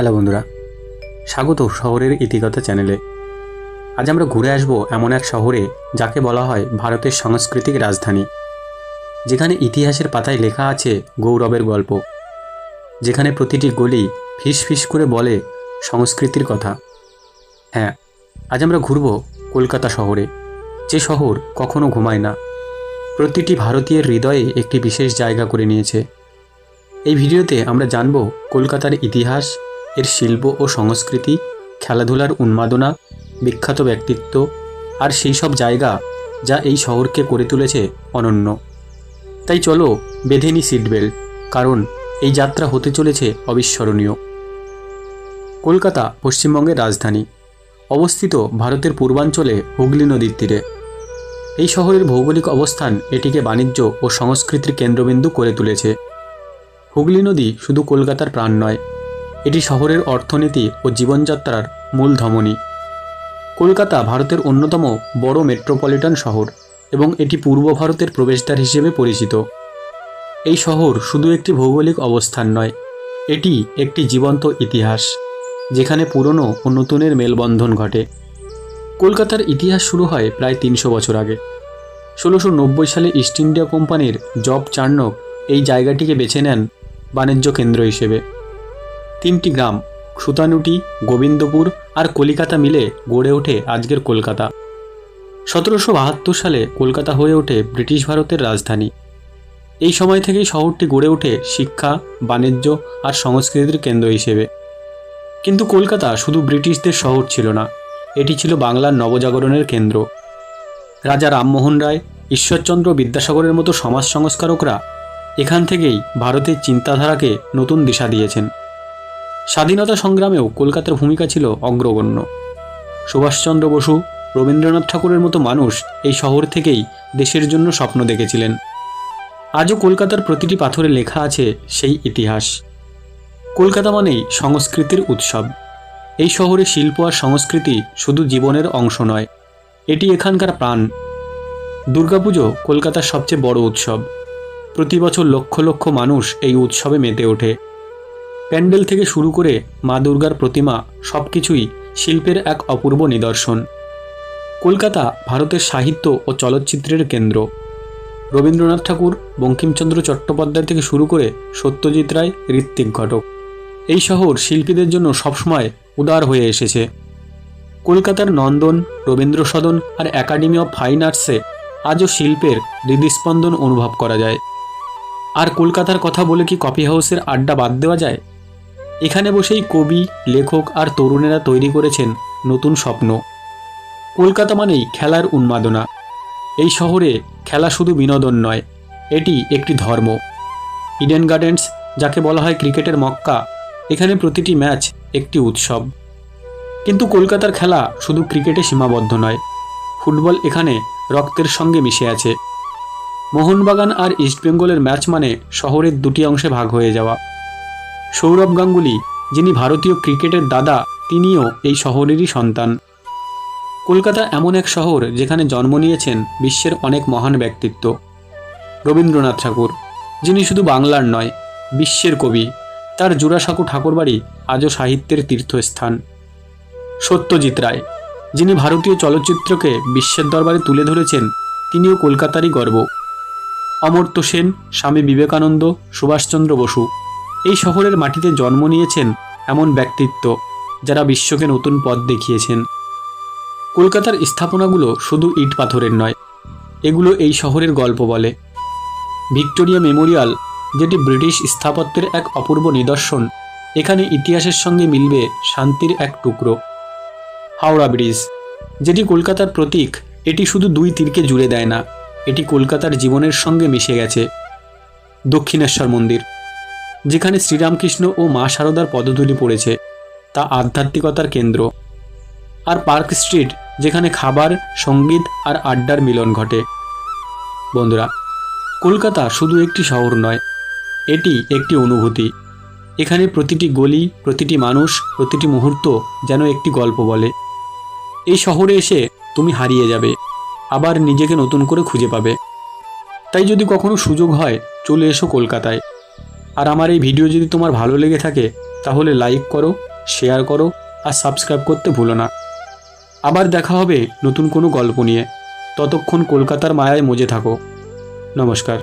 Hello বন্ধুরা, স্বাগত শহরের ইতিকথা চ্যানেলে। আজ আমরা ঘুরে আসব এমন এক শহরে যাকে বলা হয় ভারতের সাংস্কৃতিক রাজধানী। যেখানে ইতিহাসের পাতায় লেখা আছে গৌরবের গল্প। যেখানে প্রতিটি গলি ফিস ফিস করে বলে সংস্কৃতির কথা। হ্যাঁ আজ আমরা ঘুরব কলকাতা শহরে। যে শহর কখনো ঘুমায় না। প্রতিটি ভারতীয়ের হৃদয়ে একটি বিশেষ জায়গা করে নিয়েছে। এই ভিডিওতে আমরা জানব কলকাতার ইতিহাস এর শিল্প ও সংস্কৃতি, খেলাধুলার উন্মাদনা, বিখ্যাত ব্যক্তিত্ব আর সেই সব জায়গা যা এই শহরকে করে তুলেছে অনন্য। তাই চলো বেঁধে নি সিট বেল্ট কারণ এই যাত্রা হতে চলেছে অবিস্মরণীয়। কলকাতা, পশ্চিমবঙ্গের রাজধানী, অবস্থিত ভারতের পূর্বাঞ্চলে হুগলি নদীর তীরে। এই শহরের ভৌগোলিক অবস্থান এটিকে বাণিজ্য ও সংস্কৃতির কেন্দ্রবিন্দু করে তুলেছে। হুগলি নদী শুধু কলকাতার প্রাণ নয় এটি শহরের অর্থনীতি ও জীবনযাত্রার মূল ধমনী। কলকাতা ভারতের অন্যতম বড় মেট্রোপলিটন শহর এবং এটি পূর্ব ভারতের প্রবেশদ্বার হিসেবে পরিচিত। এই শহর শুধু একটি ভৌগোলিক অবস্থান নয়, এটি একটি জীবন্ত ইতিহাস, যেখানে পুরনো ও নতুনের মেলবন্ধন ঘটে। কলকাতার ইতিহাস শুরু হয় প্রায় তিনশো বছর আগে। ষোলোশো নব্বই সালে ইস্ট ইন্ডিয়া কোম্পানির জব চার্নক এই জায়গাটিকে বেছে নেন বাণিজ্য কেন্দ্র হিসেবে। তিনটি গ্রাম, সুতানুটি, গোবিন্দপুর আর কলিকাতা মিলে গড়ে ওঠে আজকের কলকাতা। সতেরোশো বাহাত্তর সালে কলকাতা হয়ে ওঠে ব্রিটিশ ভারতের রাজধানী। এই সময় থেকেই শহরটি গড়ে ওঠে শিক্ষা, বাণিজ্য আর সংস্কৃতির কেন্দ্র হিসেবে। কিন্তু কলকাতা শুধু ব্রিটিশদের শহর ছিল না, এটি ছিল বাংলার নবজাগরণের কেন্দ্র। রাজা রামমোহন রায়, ঈশ্বরচন্দ্র বিদ্যাসাগরের মতো সমাজ সংস্কারকরা এখান থেকেই ভারতের চিন্তাধারাকে নতুন দিশা দিয়েছেন। স্বাধীনতা সংগ্রামেও কলকাতার ভূমিকা ছিল অগ্রগণ্য। সুভাষচন্দ্র বসু, রবীন্দ্রনাথ ঠাকুরের মতো মানুষ এই শহর থেকেই দেশের জন্য স্বপ্ন দেখেছিলেন। আজও কলকাতার প্রতিটি পাথরে লেখা আছে সেই ইতিহাস। কলকাতা মানেই সংস্কৃতির উৎসব। এই শহরে শিল্প আর সংস্কৃতি শুধু জীবনের অংশ নয়, এটি এখানকার প্রাণ। দুর্গাপুজো কলকাতার সবচেয়ে বড় উৎসব। প্রতি বছর লক্ষ লক্ষ মানুষ এই উৎসবে মেতে ওঠে। প্যান্ডেল থেকে শুরু করে মা দুর্গার প্রতিমা সব কিছুই শিল্পের এক অপূর্ব নিদর্শন। কলকাতা ভারতের সাহিত্য ও চলচ্চিত্রের কেন্দ্র। রবীন্দ্রনাথ ঠাকুর, বঙ্কিমচন্দ্র চট্টোপাধ্যায় থেকে শুরু করে সত্যজিৎ রায় ঋত্বিক ঘটক। এই শহর শিল্পীদের জন্য সবসময় উদার হয়ে এসেছে। কলকাতার নন্দন রবীন্দ্র সদন আর একাডেমি অফ ফাইন আর্টসে আজও শিল্পের হৃদস্পন্দন অনুভব করা যায়। আর কলকাতার কথা বলে কি কফি হাউসের আড্ডা বাদ দেওয়া যায়? এখানে বসেই কবি, লেখক আর তরুণেরা তৈরি করেছেন নতুন স্বপ্ন। কলকাতা মানেই খেলার উন্মাদনা। এই শহরে খেলা শুধু বিনোদন নয়, এটি একটি ধর্ম। ইডেন গার্ডেন্স যাকে বলা হয় ক্রিকেটের মক্কা, এখানে প্রতিটি ম্যাচ একটি উৎসব। কিন্তু কলকাতার খেলা শুধু ক্রিকেটে সীমাবদ্ধ নয়, ফুটবল এখানে রক্তের সঙ্গে মিশে আছে। মোহনবাগান আর ইস্টবেঙ্গলের ম্যাচ মানে শহরের দুটি অংশে ভাগ হয়ে যাওয়া। সৌরভ গাঙ্গুলি, যিনি ভারতীয় ক্রিকেটের দাদা, তিনিও এই শহরেরই সন্তান। কলকাতা এমন এক শহর যেখানে জন্ম নিয়েছেন বিশ্বের অনেক মহান ব্যক্তিত্ব। রবীন্দ্রনাথ ঠাকুর, যিনি শুধু বাংলার নয়, বিশ্বের কবি। তার জোড়াসাঁকো ঠাকুরবাড়ি আজও সাহিত্যের তীর্থস্থান। সত্যজিৎ রায়, যিনি ভারতীয় চলচ্চিত্রকে বিশ্বের দরবারে তুলে ধরেছেন, তিনিও কলকাতারই গর্ব। অমর্ত্য সেন, স্বামী বিবেকানন্দ, সুভাষচন্দ্র বসু। এই শহরের মাটিতে জন্ম নিয়েছেন এমন ব্যক্তিত্ব যারা বিশ্বকে নতুন পথ দেখিয়েছেন। কলকাতার স্থাপনাগুলো শুধু ইট পাথরের নয়, এগুলো এই শহরের গল্প বলে। ভিক্টোরিয়া মেমোরিয়াল, যেটি ব্রিটিশ স্থাপত্যের এক অপূর্ব নিদর্শন, এখানে ইতিহাসের সঙ্গে মিলবে শান্তির এক টুকরো। হাওড়া ব্রিজ, যেটি কলকাতার প্রতীক, এটি শুধু দুই তীরকে জুড়ে দেয় না, এটি কলকাতার জীবনের সঙ্গে মিশে গেছে। দক্ষিণেশ্বর মন্দির যেখানে শ্রীরামকৃষ্ণ ও মা শারদার পদধূলি পড়েছে, তা আধ্যাত্মিকতার কেন্দ্র। আর পার্ক স্ট্রিট, যেখানে খাবার, সংগীত আর আড্ডার মিলন ঘটে। বন্ধুরা, কলকাতা শুধু একটি শহর নয়, এটি একটি অনুভূতি। এখানে প্রতিটি গলি, প্রতিটি মানুষ, প্রতিটি মুহূর্ত যেন একটি গল্প বলে। এই শহরে এসে তুমি হারিয়ে যাবে, আবার নিজেকে নতুন করে খুঁজে পাবে। তাই যদি কখনো সুযোগ হয়, চলে এসো কলকাতায়। আর আমার এই ভিডিও যদি তোমার ভালো লেগে থাকে, তাহলে লাইক করো শেয়ার করো, আর সাবস্ক্রাইব করতে ভুলো না। আবার দেখা হবে নতুন কোনো গল্প নিয়ে। ততক্ষণ কলকাতার মায়ায় মজে থাকো। নমস্কার।